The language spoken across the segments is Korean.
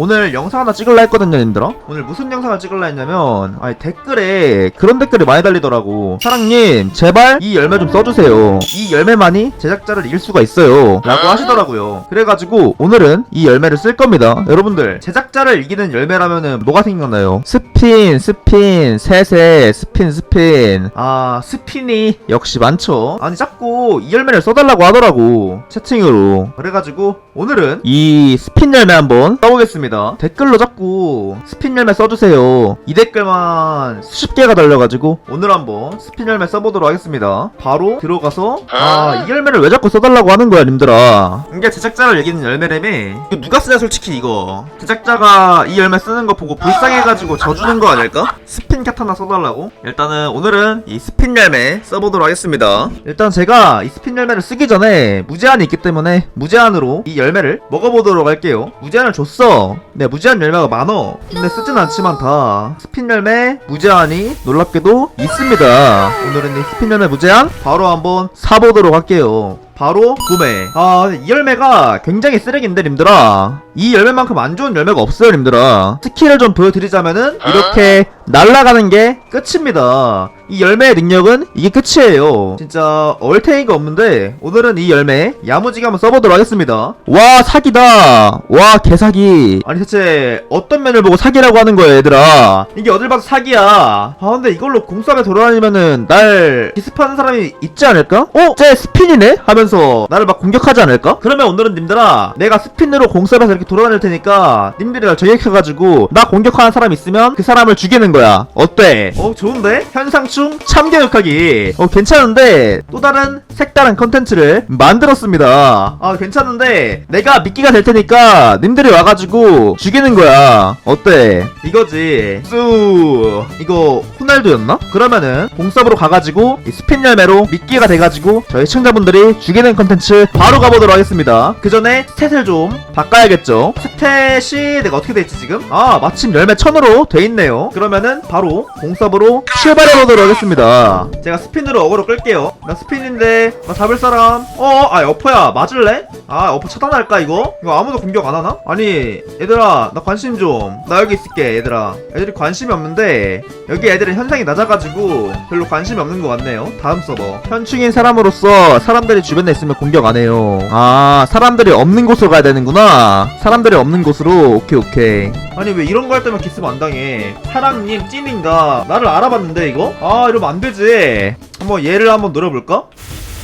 오늘 영상 하나 찍을라 했거든요 님들아. 오늘 무슨 영상을 찍을라 했냐면 아니 댓글에 그런 댓글이 많이 달리더라고. 사랑님 제발 이 열매 좀 써주세요. 이 열매만이 제작자를 이길 수가 있어요. 라고 하시더라고요. 그래가지고 오늘은 이 열매를 쓸 겁니다. 여러분들 제작자를 이기는 열매라면은 뭐가 생각나요? 스핀 스핀 세세 스핀 스핀. 아 스핀이 역시 많죠. 아니 자꾸 이 열매를 써달라고 하더라고. 채팅으로. 그래가지고 오늘은 이 스핀 열매 한번 써보겠습니다 댓글로 자꾸 스핀 열매 써주세요. 이 댓글만 수십 개가 달려가지고 오늘 한번 스핀 열매 써보도록 하겠습니다. 바로 들어가서 아 이 열매를 왜 자꾸 써달라고 하는 거야 님들아. 이게 제작자를 이기는 열매라며 이거 누가 쓰냐 솔직히 이거. 제작자가 이 열매 쓰는 거 보고 불쌍해가지고 져주는 거 아닐까? 스핀 캣 하나 써달라고? 일단은 오늘은 이 스핀 열매 써보도록 하겠습니다. 일단 제가 이 스핀 열매를 쓰기 전에 무제한이 있기 때문에 무제한으로 이 열매를 먹어보도록 할게요. 무제한을 줬어 네 무제한 열매가 많어. 근데 쓰진 않지만 다. 스핀 열매 무제한이 놀랍게도 있습니다. 오늘은 이 스핀 열매 무제한 바로 한번 사보도록 할게요 바로 구매. 아 이 열매가 굉장히 쓰레기인데 님들아. 이 열매만큼 안 좋은 열매가 없어요 님들아. 스킬을 좀 보여드리자면은 이렇게 날아가는 게 끝입니다. 이 열매의 능력은 이게 끝이에요. 진짜 얼탱이가 없는데 오늘은 이 열매 야무지게 한번 써보도록 하겠습니다. 와 사기다. 와 개사기. 아니 대체 어떤 면을 보고 사기라고 하는 거야 얘들아? 이게 어딜 봐도 사기야. 아 근데 이걸로 공싸움에 돌아다니면은 날 기습하는 사람이 있지 않을까? 어? 쟤 스핀이네? 하면서 나를 막 공격하지 않을까? 그러면 오늘은 님들아 내가 스핀으로 공싸움에서 이렇게 돌아다닐 테니까 님들이 날 저격해가지고 나 공격하는 사람 있으면 그 사람을 죽이는 거야 어때? 어 좋은데? 현상충 참교육하기 어 괜찮은데 또 다른 색다른 컨텐츠를 만들었습니다 아 괜찮은데 내가 미끼가 될 테니까 님들이 와가지고 죽이는 거야 어때? 이거지 쑥 이거 호날두였나? 그러면은 공섭으로 가가지고 이 스핀 열매로 미끼가 돼가지고 저희 시청자분들이 죽 이는 컨텐츠 바로 가보도록 하겠습니다 그 전에 스탯을 좀 바꿔야겠죠 스탯이 내가 어떻게 돼있지 지금? 아 마침 열매 천으로 돼있네요 그러면은 바로 공섭으로 출발해보도록 하겠습니다 제가 스핀으로 어그로 끌게요 나 스핀인데 나 잡을 사람 어? 아 여퍼야 맞을래? 아 여퍼 차단할까 이거? 이거 아무도 공격 안 하나? 아니 얘들아 나 관심 좀 나 여기 있을게 얘들아 애들이 관심이 없는데 여기 애들은 현상이 낮아가지고 별로 관심이 없는 것 같네요 다음 서버 현충인 사람으로서 사람들이 주변 에 있으면 공격 안 해요. 아 사람들이 없는 곳으로 가야 되는구나. 사람들이 없는 곳으로. 오케이 오케이. 아니 왜 이런 거 할 때만 기습 안 당해? 사랑님 찐인가? 나를 알아봤는데 이거? 아 이러면 안 되지. 한번 얘를 한번 노려볼까?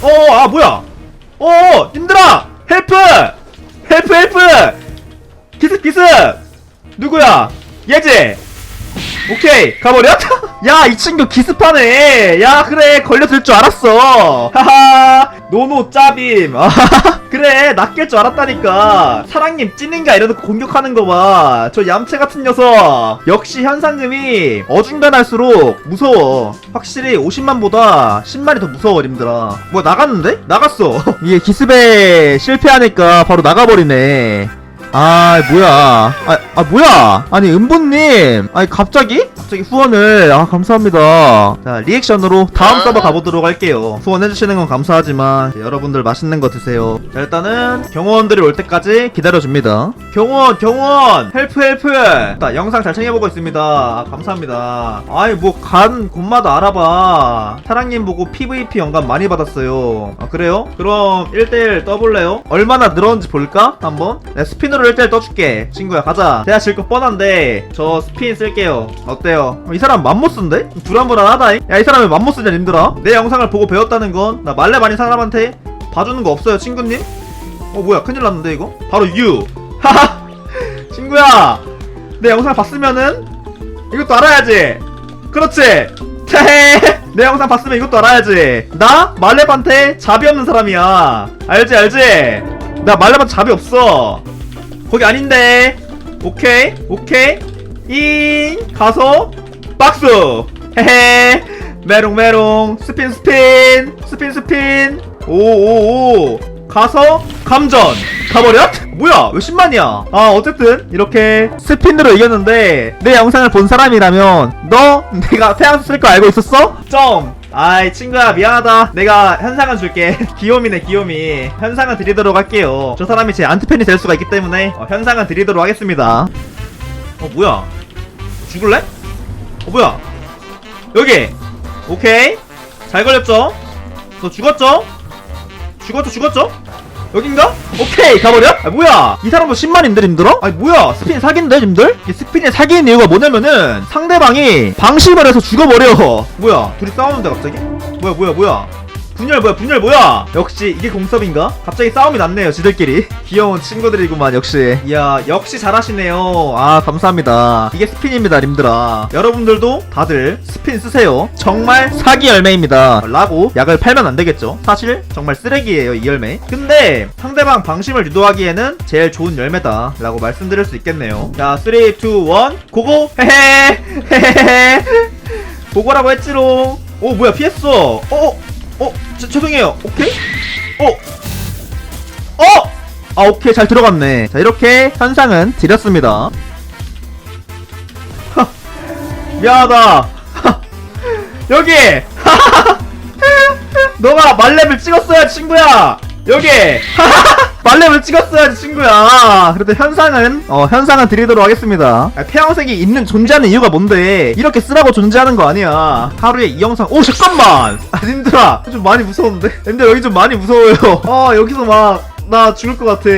어아 뭐야? 어 님들아! 헬프! 헬프 헬프! 기습 기습 누구야? 얘지 오케이 가버려? 야 이 친구 기습하네. 야 그래 걸려들 줄 알았어. 하하 노노 짜빔 아하하. 그래 낚일 줄 알았다니까. 사랑님 찐인가 이러놓고 공격하는 거봐저 얌체 같은 녀석. 역시 현상금이 어중간할수록 무서워. 확실히 50만보다 10만이 더 무서워 님들아. 뭐 나갔는데? 나갔어. 이게 기습에 실패하니까 바로 나가버리네 아 뭐야. 아, 아 뭐야. 아니 은보님. 아니 갑자기? 갑자기 후원을. 아 감사합니다. 자 리액션으로 다음 서버 가보도록 할게요. 후원해주시는 건 감사하지만 여러분들 맛있는 거 드세요. 자 일단은 경호원들이 올 때까지 기다려줍니다. 경호원 경호원! 헬프 헬프! 자 영상 잘 챙겨보고 있습니다. 아, 감사합니다. 아이 뭐 간 곳마다 알아봐. 사랑님 보고 PVP 영감 많이 받았어요. 아 그래요? 그럼 1대1 떠볼래요? 얼마나 늘었는지 볼까? 한번? 내 스피너 로 1대1 떠줄게. 친구야 가자. 내가 질 거 뻔한데 저 스핀 쓸게요. 어때요? 어, 이 사람 맘모스인데? 불안불안하다잉. 야 이 사람이 맘모스냐 님들아? 내 영상을 보고 배웠다는 건 나 말렙 아닌 사람한테 봐주는 거 없어요 친구님? 어 뭐야 큰일 났는데 이거? 바로 유. 하하! 친구야! 내 영상 봤으면은 이것도 알아야지. 그렇지? 내 영상 봤으면 이것도 알아야지. 나 말렙한테 잡이 없는 사람이야. 알지 알지? 나 말렙한테 잡이 없어 거기 아닌데. 오케이 오케이. 인 가서 박수. 헤헤. 메롱 메롱. 스핀 스핀. 스핀 스핀. 오오오. 가서 감전. 가버렸? 뭐야 왜 10만이야? 아 어쨌든 이렇게 스핀으로 이겼는데 내 영상을 본 사람이라면 너 내가 태양 쓸 거 알고 있었어? 점 아이 친구야 미안하다. 내가 현상은 줄게. 귀요미네 귀요미. 현상은 드리도록 할게요. 저 사람이 제 안티팬이 될 수가 있기 때문에 어, 현상은 드리도록 하겠습니다. 어 뭐야? 죽을래? 어 뭐야? 여기! 오케이. 잘 걸렸죠? 너 죽었죠? 죽었죠? 죽었죠 여긴가? 오케이 가버려? 아 뭐야 이 사람도 10만인데 님들어? 아니 뭐야 스핀 사기인데 님들? 이 스핀이 사기인 이유가 뭐냐면은 상대방이 방심을 해서 죽어버려 뭐야 둘이 싸우는데 갑자기? 뭐야 뭐야 뭐야 분열 뭐야? 분열 뭐야? 역시 이게 공섭인가? 갑자기 싸움이 났네요 지들끼리. 귀여운 친구들이구만 역시. 이야 역시 잘하시네요. 아 감사합니다. 이게 스핀입니다 님들아. 여러분들도 다들 스핀 쓰세요. 정말 사기 열매입니다. 라고 약을 팔면 안 되겠죠? 사실 정말 쓰레기예요 이 열매. 근데 상대방 방심을 유도하기에는 제일 좋은 열매다 라고 말씀드릴 수 있겠네요. 자 3, 2, 1 고고! 헤헤! 헤헤헤 보고라고 했지롱. 오 뭐야 피했어 어? 어? 저, 죄송해요 오케이? 어? 어? 아 오케이 잘 들어갔네 자 이렇게 현상은 드렸습니다 하, 미안하다 하, 여기 너가 말렙을 찍었어야 친구야 여기 말렙을 찍었어야지 친구야. 그래도 현상은 어 현상은 드리도록 하겠습니다. 아, 태양색이 있는 존재하는 이유가 뭔데? 이렇게 쓰라고 존재하는 거 아니야. 하루에 이 영상 오 잠깐만! 아 님들아 좀 많이 무서운데? 님들 여기 좀 많이 무서워요. 아 여기서 막 나 죽을 것 같아.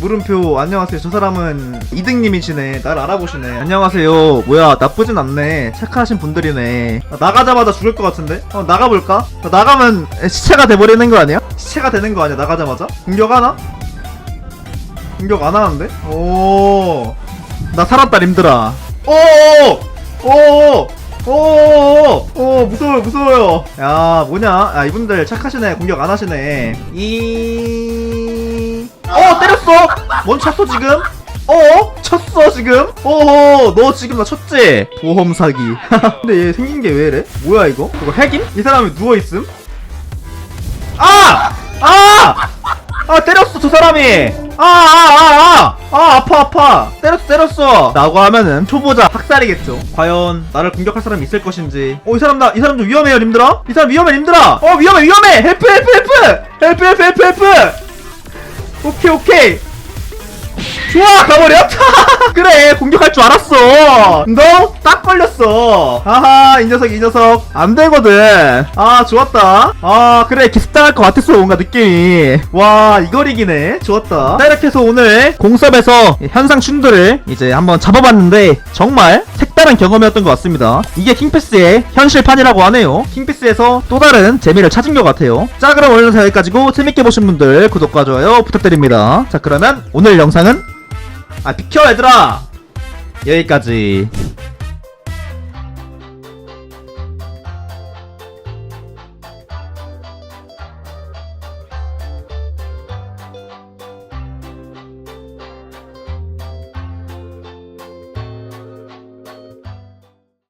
물음표 안녕하세요. 저 사람은 이등님이시네. 날 알아보시네. 안녕하세요. 뭐야 나쁘진 않네. 착하신 분들이네. 아, 나가자마자 죽을 것 같은데? 어 나가볼까? 어, 나가면 시체가 돼버리는 거 아니야? 시체가 되는 거 아니야? 나가자마자? 공격하나? 공격 안 하는데? 오. 나 살았다 님들아. 오. 오. 오, 오, 무서워요, 무서워요. 야, 뭐냐? 야, 이분들 착하시네. 공격 안 하시네. 이, 어, 때렸어. 뭔 쳤어 지금? 어? 쳤어 지금? 어허, 너 지금 나 쳤지? 보험 사기. 근데 얘 생긴 게 왜 이래? 뭐야 이거? 이거 핵임? 이 사람이 누워 있음? 아! 아! 아 때렸어 저 사람이 아아아 아 아, 아, 아파 아파 때렸어 때렸어 라고 하면은 초보자 학살이겠죠 과연 나를 공격할 사람이 있을 것인지 어 이 사람 나 이 사람 좀 위험해요 님들아 이 사람 위험해 님들아 어 위험해 위험해 헬프 헬프 헬프 헬프 헬프 헬프 헬프 오케이 오케이. 좋아 가버려. 그래 공격할 줄 알았어. 너 딱 걸렸어. 아하 이 녀석 이 녀석. 안 되거든. 아 좋았다. 아 그래 기습당할 것 같았어 뭔가 느낌이. 와 이걸 이기네. 좋았다. 자 이렇게 해서 오늘 공섭에서 현상 충돌을 이제 한번 잡아봤는데 정말 색다른 경험이었던 것 같습니다. 이게 킹패스의 현실판이라고 하네요. 킹패스에서 또 다른 재미를 찾은 것 같아요. 자 그럼 오늘 영상 여기까지고 재밌게 보신 분들 구독과 좋아요 부탁드립니다. 자 그러면 오늘 영상은 아 비켜 얘들아! 여기까지